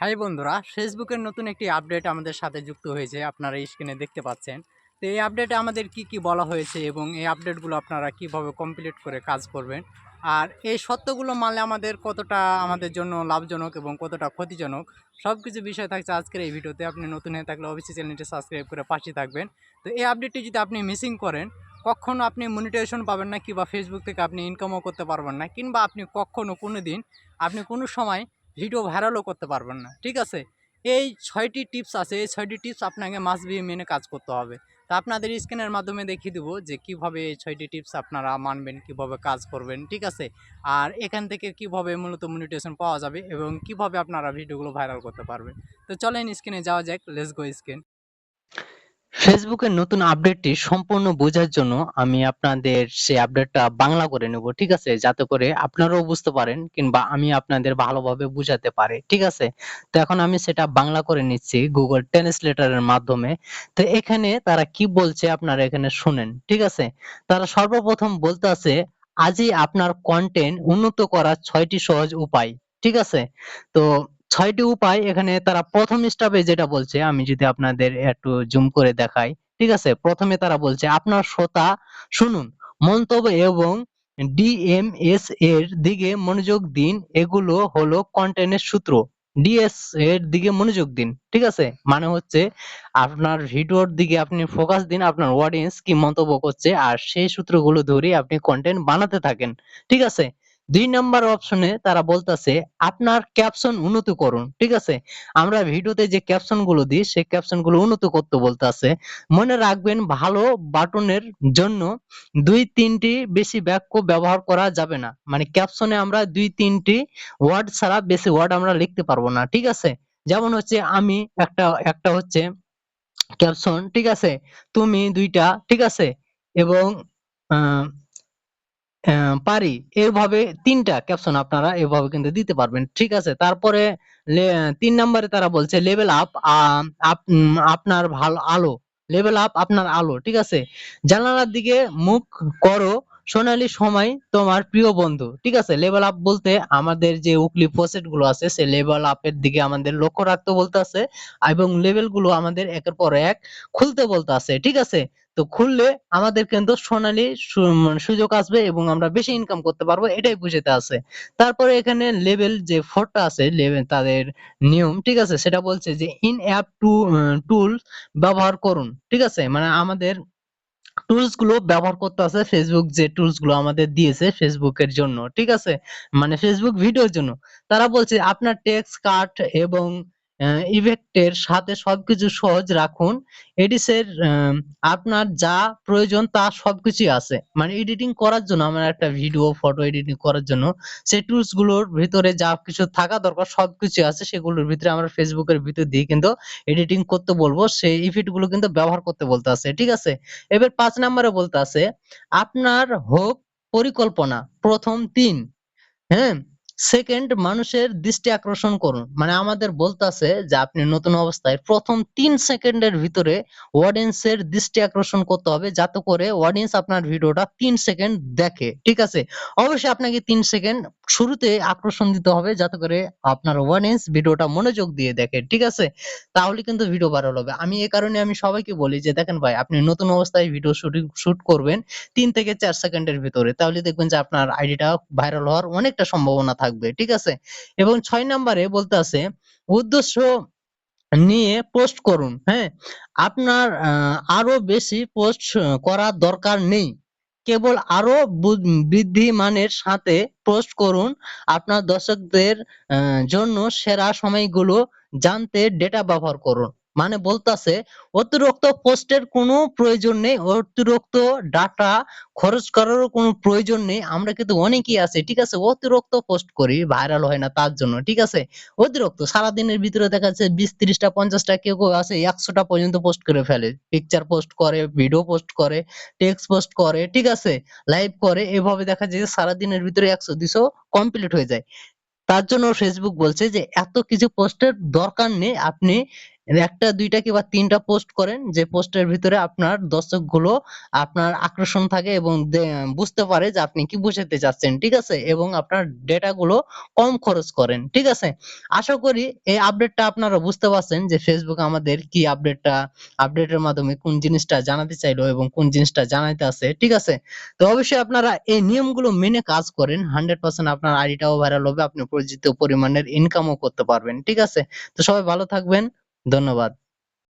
High বন্ধুরা ফেসবুকের নতুন একটি আপডেট আমাদের সাথে যুক্ত হয়েছে, আপনারা স্ক্রিনে দেখতে পাচ্ছেন। তো এই আপডেটে আমাদের কি কি বলা হয়েছে এবং এই আপডেটগুলো আপনারা কীভাবে কমপ্লিট করে কাজ করবেন? আর এই সত্যগুলো মানলে আমাদের কতটা আমাদের জন্য লাভজনক এবং কতটা ক্ষতিজনক সব কিছু বিষয় থাকছে আজকের এই ভিডিওতে। আপনি নতুন হয়ে থাকলে অবশ্যই চ্যানেলটি সাবস্ক্রাইব করে পাশে থাকবেন। তো এই আপডেটটি যদি আপনি মিসিং করেন, কখনো আপনি মনিটাইজেশন পাবেন না কিংবা ফেসবুক থেকে আপনি ইনকামও করতে পারবেন না, কিংবা আপনি কখনো কোনো দিন আপনি কোনো সময় ভিডিও ভাইরালও করতে পারবেন না, ঠিক আছে? এই ছয়টি টিপস আছে, এই ছয়টি টিপস আপনাকে মাস বিয়ে মেনে কাজ করতে হবে। তা আপনাদের স্ক্রিনের মাধ্যমে দেখিয়ে দেবো যে কীভাবে এই ছয়টি টিপস আপনারা মানবেন, কীভাবে কাজ করবেন, ঠিক আছে? আর এখান থেকে কীভাবে মূলত মনিটেশন পাওয়া যাবে এবং কীভাবে আপনারা ভিডিওগুলো ভাইরাল করতে পারবেন। তো চলেন স্ক্রিনে যাওয়া যাক লেস গো স্ক্রিন ফেসবুকের নতুন আপডেটটি সম্পূর্ণ বোঝার জন্য আমি আপনাদের সেই আপডেটটা বাংলা করে নেব, ঠিক আছে? যাতে করে আপনারাও বুঝতে পারেন কিংবা আমি আপনাদের ভালোভাবে বুঝাতে পারি, ঠিক আছে? তো এখন আমি সেটা বাংলা করে নিচ্ছি গুগল ট্রান্সলেটরের মাধ্যমে। তো এখানে তারা কি বলছে আপনারা এখানে শুনেন, ঠিক আছে? তারা সর্বপ্রথম বলতে আছে, আজই আপনার কন্টেন্ট উন্নত করার ছয়টি সহজ উপায় ঠিক আছে? তো ছয়টি উপায় এখানে তারা প্রথম স্টেপে যেটা বলছে, আমি যদি আপনাদের একটু জুম করে দেখাই, ঠিক আছে? প্রথমে তারা বলছে, আপনার শ্রোতা, শুনুন, মন্তব্য এবং ডিএমএস এর দিকে মনোযোগ দিন, এগুলো হলো কন্টেন্টের সূত্র। ডিএস এর দিকে মনোযোগ দিন, ঠিক আছে? মানে হচ্ছে আপনার ভিডিওর দিকে আপনি ফোকাস দিন, আপনার অডিয়েন্স কি মন্তব্য করছে, আর সেই সূত্রগুলো ধরে আপনি কন্টেন্ট বানাতে থাকেন, ঠিক আছে? দুই নাম্বার অপশনে তারা বলতেছে, আপনার ক্যাপশন উন্নত করুন। ঠিক আছে? আমরা ভিডিওতে যে ক্যাপশনগুলো দিই, সেই ক্যাপশনগুলো উন্নত করতে বলতেছে। মনে রাখবেন, ভালো বাটনের জন্য দুই তিনটি বেশি বাক্য ব্যবহার করা যাবে না। মানে ক্যাপশনে আমরা দুই তিনটি ওয়ার্ড ছাড়া বেশি ওয়ার্ড আমরা লিখতে পারব না, ঠিক আছে? যেমন হচ্ছে, আমি একটা একটা হচ্ছে ক্যাপশন ঠিক আছে? তুমি দুইটা, ঠিক আছে? এবং পারি। এভাবে তিনটা ক্যাপশন আপনারা এভাবে কিন্তু দিতে পারবেন। ঠিক আছে? তারপরে তিন নম্বরে তারা বলছে লেভেল আপ আপনার ভালো, আলো। লেভেল আপ আপনার আলো। ঠিক আছে? জানালার দিকে মুখ করো। সোনালি সময় তোমার প্রিয় বন্ধু। ঠিক আছে? লেভেল আপ বলতে আমাদের যে উকলি প্রসেটগুলো আছে, সে লেভেল আপের দিকে আমাদের লক্ষ্য রাখতে বলতে আছে এবং লেভেলগুলো আমাদের একের পর এক খুলতে বলতে আছে ঠিক আছে? তো খুললে আমাদের কিন্তু সোনালি মানে সুযোগ আসবে এবং আমরা বেশি ইনকাম করতে পারব, এটাই বুঝাতে আছে। তারপরে এখানে লেভেল যে ফোরটা আছে লেভেল তাদের নিয়ম, ঠিক আছে? সেটা বলছে যে ইন অ্যাপ টু টুল ব্যবহার করুন, ঠিক আছে? মানে আমাদের টুলসগুলো ব্যবহার করতে আছে ফেসবুক যে টুলসগুলো আমাদের দিয়েছে ফেসবুকের জন্য, ঠিক আছে? মানে ফেসবুক ভিডিওর জন্য। তারা বলছে, আপনার টেক্সট কাট এবং ইফেক্টের সাথে সবকিছু সহজ রাখুন। এডিসের আপনার যা প্রয়োজন তা সবকিছুই আছে। মানে এডিটিং করার জন্য, আমার একটা ভিডিও ফটো এডিটিং করার জন্য সেই টুলসগুলোর ভিতরে যা কিছু থাকা দরকার সবকিছু আছে, সেগুলোর ভিতরে আমরা ফেসবুকের ভিতর দিয়ে কিন্তু এডিটিং করতে বলব। সেই ইফেক্টগুলো কিন্তু ব্যবহার করতে বলতে আছে, ঠিক আছে? এবার পাঁচ নম্বরে বলতে আছে, আপনার হোক পরিকল্পনা, প্রথম তিন হ্যাঁ? সেকেন্ড মানুষের দৃষ্টি আকর্ষণ করুন। মানে আমাদের বলতাছে যে আপনি নতুন অবস্থায় প্রথম তিন সেকেন্ডের ভিতরে অডিয়েন্সের দৃষ্টি আকর্ষণ করতে হবে, যাতে করে অডিয়েন্স আপনার ভিডিওটা তিন সেকেন্ড দেখে। ঠিক আছে? অবশ্যই আপনাকে তিন সেকেন্ড শুরুতে আকর্ষণ দিতে হবে যাতে করে আপনার অডিয়েন্স ভিডিওটা মনোযোগ দিয়ে দেখে ঠিক আছে? তাহলে কিন্তু ভিডিও ভাইরাল হবে। আমি এই কারণে আমি সবাইকে বলি যে, দেখেন ভাই, আপনি নতুন অবস্থায় ভিডিও শুটিং শুট করবেন তিন থেকে চার সেকেন্ডের ভিতরে, তাহলে দেখবেন যে আপনার আইডিটা ভাইরাল হওয়ার অনেকটা সম্ভাবনা থাকবে, ঠিক আছে? এবং ছয় নম্বরে বলতে আছে, উদ্দেশ্য নিয়ে পোস্ট করুন হ্যাঁ? আপনার আরও বেশি পোস্ট করার দরকার নেই। কেবল আরও বু- বৃদ্ধিমানের সাথে পোস্ট করুন আপনার দর্শকদের জন্য সেরা সময়গুলো জানতে ডেটা ব্যবহার করুন। মানে বলতাছে, অতিরিক্ত পোস্টের কোনো প্রয়োজন নেই, অতিরিক্ত ডাটা খরচ করারও কোনো প্রয়োজন নেই। আমরা কিন্তু অনেকেই আছে, ঠিক আছে? অতিরিক্ত পোস্ট করি ভাইরাল হয় না তার জন্য, ঠিক আছে? অতিরিক্ত, সারাদিনের ভিতরে দেখা যাচ্ছে বিশ, ত্রিশটা, পঞ্চাশটা কেউ কেউ আছে, একশোটা পর্যন্ত পোস্ট করে ফেলে। পিকচার পোস্ট করে ভিডিও পোস্ট করে টেক্সট পোস্ট করে, ঠিক আছে? লাইভ করে, এভাবে দেখা যায় যে সারাদিনের ভিতরে একশো, দুশো কমপ্লিট হয়ে যায়। তার জন্য ফেসবুক বলছে যে, এত কিছু পোস্টের দরকার নেই, আপনি একটা, দুইটা কিংবা তিনটা পোস্ট করেন, যে পোস্টের ভিতরে আপনার দর্শকগুলো আপনার আকর্ষণ থাকে এবং বুঝতে পারে যে আপনি কি বোঝাতে চাচ্ছেন, ঠিক আছে? এবং আপনার ডেটা গুলো কম খরচ করেন, ঠিক আছে? আশা করি এই আপডেটটা আপনারা বুঝতে পারছেন যে ফেসবুক আমাদের কি আপডেটটা আপডেটের মাধ্যমে কোন জিনিসটা জানাতে চাইলো এবং কোন জিনিসটা জানাইতে আছে, ঠিক আছে? তো অবশ্যই আপনারা এই নিয়মগুলো মেনে কাজ করেন হান্ড্রেড পার্সেন্ট আপনার আইডিটাও ভাইরাল হবে, আপনি পরিচিত পরিমাণের ইনকামও করতে পারবেন, ঠিক আছে? তো সবাই ভালো থাকবেন ধন্যবাদ।